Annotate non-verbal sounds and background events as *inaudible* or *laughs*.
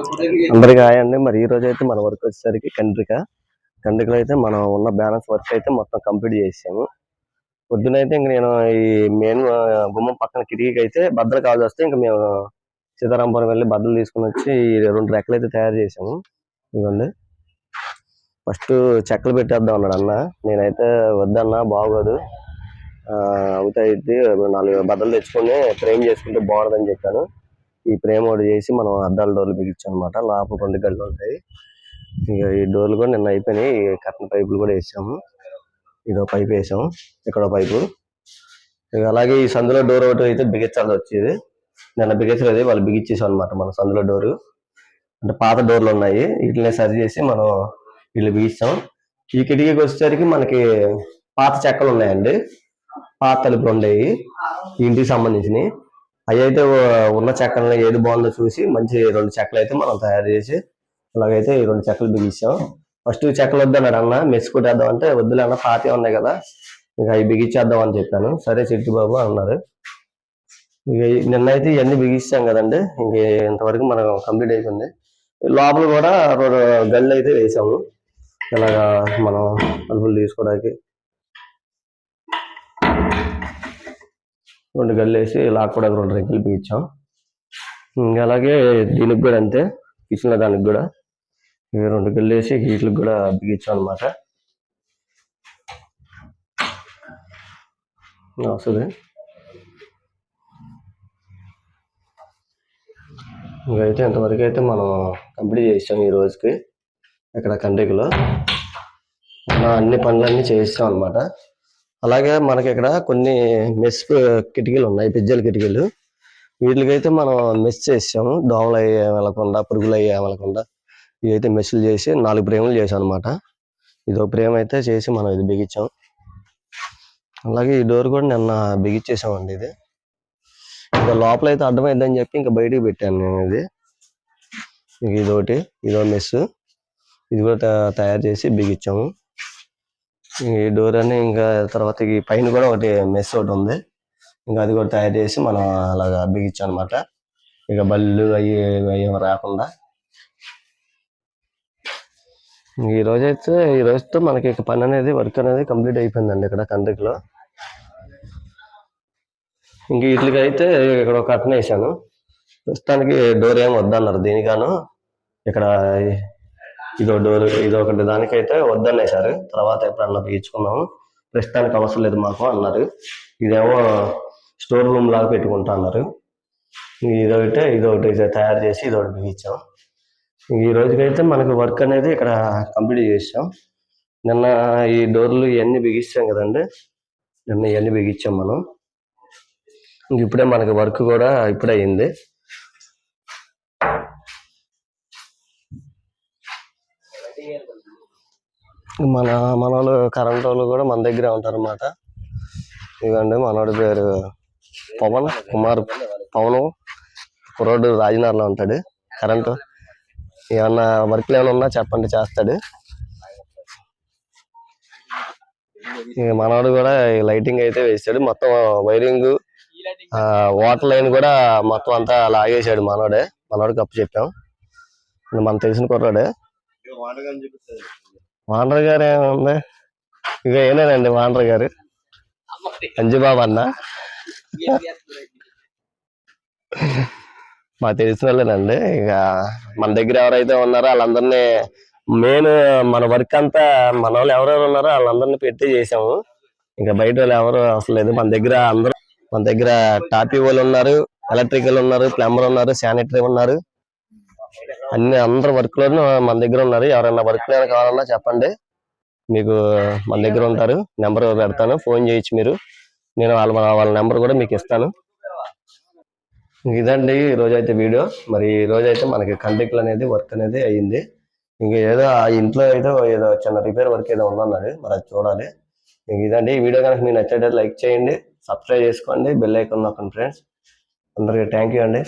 అందరికీ హాయ్ అండి. మరి ఈ రోజు అయితే మన వర్క్ వచ్చేసరికి కండ్రిక. కండ్రికలో అయితే మనం ఉన్న బ్యాలెన్స్ వర్క్ అయితే మొత్తం కంప్లీట్ చేసాము పొద్దునైతే ఇంక నేను ఈ మెయిన్ గుమ్మం పక్కన కిటికీకి అయితే బద్దలు కావాల్సి వస్తే ఇంకా మేము సీతారాంపురం వెళ్ళి బద్దలు తీసుకుని వచ్చి ఈ రెండు రెక్కలు అయితే తయారు చేసాము ఇదిగోండి. ఫస్ట్ చెక్కలు పెట్టేద్దాం అన్నాడు అన్న. నేనైతే వద్దన్నా బాగోదు. అవుతాయి నాలుగు బద్దలు తెచ్చుకొని ఫ్రేమ్ చేసుకుంటే బాగుండదని చెప్పాను. ఈ ఫ్రేమ్ ఒకటి చేసి మనం అద్దాల డోర్లు బిగించాం అనమాట లోపల రెండు గడ్డలు ఉంటాయి. ఇక ఈ డోర్లు కూడా నిన్న అయిపోయినాయి. ఈ పైపులు కూడా వేసాము. ఇదో పైపు వేసాము. ఇక్కడ పైపు. ఇక అలాగే ఈ సందులో డోర్ ఒకటి అయితే బిగించాల్సి వచ్చేది. నిన్న బిగించలేదు. వాళ్ళు బిగించేసాం అనమాట మన సందులో డోరు. అంటే పాత డోర్లు ఉన్నాయి. వీటిని సరి చేసి మనం వీళ్ళు బిగిస్తాం ఈ కిటికీకి వచ్చేసరికి మనకి పాత చెక్కలు ఉన్నాయండి. పాత తలుపులు ఉండేవి. ఇంటికి సంబంధించినవి. అవి అయితే ఉన్న చెక్కలను ఏది బాగుందో చూసి మంచి రెండు చెక్కలు అయితే మనం తయారు చేసి అలాగైతే ఈ రెండు చెక్కలు బిగించాం. ఫస్ట్ చెక్కలు వద్దన్నాడు అన్న మెచ్చుకుంటేద్దాం అంటే వద్దులే అన్న పాతే ఉన్నాయి కదా ఇంకా అవి బిగించేద్దాం అని చెప్పాను. సరే చెట్టు బాబు అన్నారు. ఇక నిన్నైతే ఇవన్నీ బిగిస్తాం కదండి ఇంక ఇంతవరకు మనం కంప్లీట్ అయిపోయింది. లోపల కూడా రెండు గళ్ళు అయితే వేసాము. ఇలాగా మనం తలుపులు తీసుకోవడానికి. రెండు గల్లేసి వేసి కూడా రెండు రెక్కలు బిగించాం ఇంకా అలాగే దీనికి కూడా అంతే కిచెన్ దానికి కూడా. ఇవి రెండు గల్లేసి హీట్లకు వీటికి కూడా బిగించాం అనమాట వస్తుంది. ఇంకైతే ఇంతవరకు అయితే మనం కంప్లీట్ చేసాం ఈ రోజుకి ఇక్కడ కండ్రికలో అన్ని పనులన్నీ చేస్తాం అనమాట అలాగే మనకి ఇక్కడ కొన్ని మెస్ కిటికీలు ఉన్నాయి పిజ్జల కిటికీలు. వీటికైతే మనం మెస్ చేసాము దోమలు అయ్యే వెళ్ళకుండా పురుగులు అయ్యే వెళ్ళకుండా ఇవి అయితే మెస్సులు చేసి నాలుగు ప్రేమలు చేసాం అనమాట ఇది ఒక ప్రేమ అయితే చేసి మనం ఇది బిగించాం. అలాగే ఈ డోర్ కూడా నిన్న బిగించేసామండి ఇది. ఇంకా లోపల అయితే అడ్డమైందని చెప్పి ఇంకా బయటికి పెట్టాను నేను ఇది. ఇంక ఇదొకటి ఇదో మెస్ ఇది కూడా తయారు చేసి బిగించాము. ఈ డోర్ అని ఇంకా తర్వాత ఈ పైన కూడా ఒకటి మెస్ ఒకటి ఉంది. ఇంకా అది కూడా తయారు చేసి మనం అలాగా బిగించాం అనమాట ఇక బళ్ళు అవి అవి రాకుండా. ఈ రోజైతే ఈ రోజుతో మనకి ఇక పని అనేది వర్క్ అనేది కంప్లీట్ అయిపోయిందండి ఇక్కడ కండ్రికలో ఇంక వీటికి అయితే ఇక్కడ ఒక కట్టన వేసాను. ప్రస్తుతానికి డోర్ ఏం వద్దన్నారు దీనికాను ఇక్కడ ఇదో డోర్ ఇది ఒకటి దానికైతే వద్దనేసారు తర్వాత ఎప్పుడన్నా బిగించుకుందాము ప్రస్తుతానికి అవసరం లేదు మాకు అన్నారు. ఇదేమో స్టోర్ రూమ్ లాగా పెట్టుకుంటా అన్నారు. ఇదొకటి ఇదొకటి తయారు చేసి ఇదొకటి బిగించాం ఈ రోజుకైతే మనకు వర్క్ అనేది ఇక్కడ కంప్లీట్ చేసాం నిన్న ఈ డోర్లు ఇవన్నీ బిగించాం కదండి. నిన్న ఇవన్నీ బిగించాం మనం. ఇప్పుడే మనకి వర్క్ కూడా ఇప్పుడే అయింది. మన మనోళ్ళు కరెంట్ వాళ్ళు కూడా మన దగ్గరే ఉంటారు అన్నమాట ఇదండి మనోడి పేరు పవన్ కుమార్ పవన్. కుర్రోడు రాజనగర్లో ఉంటాడు. కరెంటు ఏమన్నా వర్క్లు ఏమైనా ఉన్నా చెప్పండి చేస్తాడు. మనవాడు కూడా లైటింగ్ అయితే వేసాడు మొత్తం వైరింగ్ వాటర్ లైన్ కూడా మొత్తం అంతా లాగేశాడు మనోడే. మనోడికి అప్పు చెప్పాం. మనకు తెలిసిన కుర్రాడే. వాండర్ గారు ఏముంది? ఇక ఏనేనండి వాండర్ గారు. అంజుబాబు అన్న. *laughs* మాకు తెలిసిన వాళ్ళేనండి. ఇక మన దగ్గర ఎవరైతే ఉన్నారో వాళ్ళందరినీ మెయిన్ మన వర్క్ అంతా మన వాళ్ళు ఎవరెవరు ఉన్నారో వాళ్ళందరినీ పెట్టి చేసాము ఇంకా బయట వాళ్ళు ఎవరు అసలు లేదు. మన దగ్గర అందరూ మన దగ్గర టాపీ వాళ్ళు ఉన్నారు ఎలక్ట్రికల్ ఉన్నారు ప్లంబర్ ఉన్నారు శానిటరీ ఉన్నారు. అన్ని అందరు వర్క్లోనూ మన దగ్గర ఉన్నారు. ఎవరైనా వర్క్ కావాలన్నా చెప్పండి. మీకు మన దగ్గర ఉంటారు. నెంబర్ పెడతాను. ఫోన్ చేయొచ్చు మీరు. నేను వాళ్ళ వాళ్ళ నెంబర్ కూడా మీకు ఇస్తాను. ఇదండి ఈ అయితే వీడియో. మరి ఈ అయితే మనకి కంటికల్ అనేది వర్క్ అనేది అయ్యింది. ఇంక ఏదో ఆ ఇంట్లో ఏదో ఏదో చిన్న రిపేర్ వర్క్ ఏదో ఉందన్నది మరి అది చూడాలి. ఇంక ఇదండి. ఈ వీడియో కనుక మీకు నచ్చేటట్టు లైక్ చేయండి. సబ్స్క్రైబ్ చేసుకోండి. బెల్ ఐకాన్ నొక్కండి ఫ్రెండ్స్. అందరికీ థ్యాంక్ యూ అండి.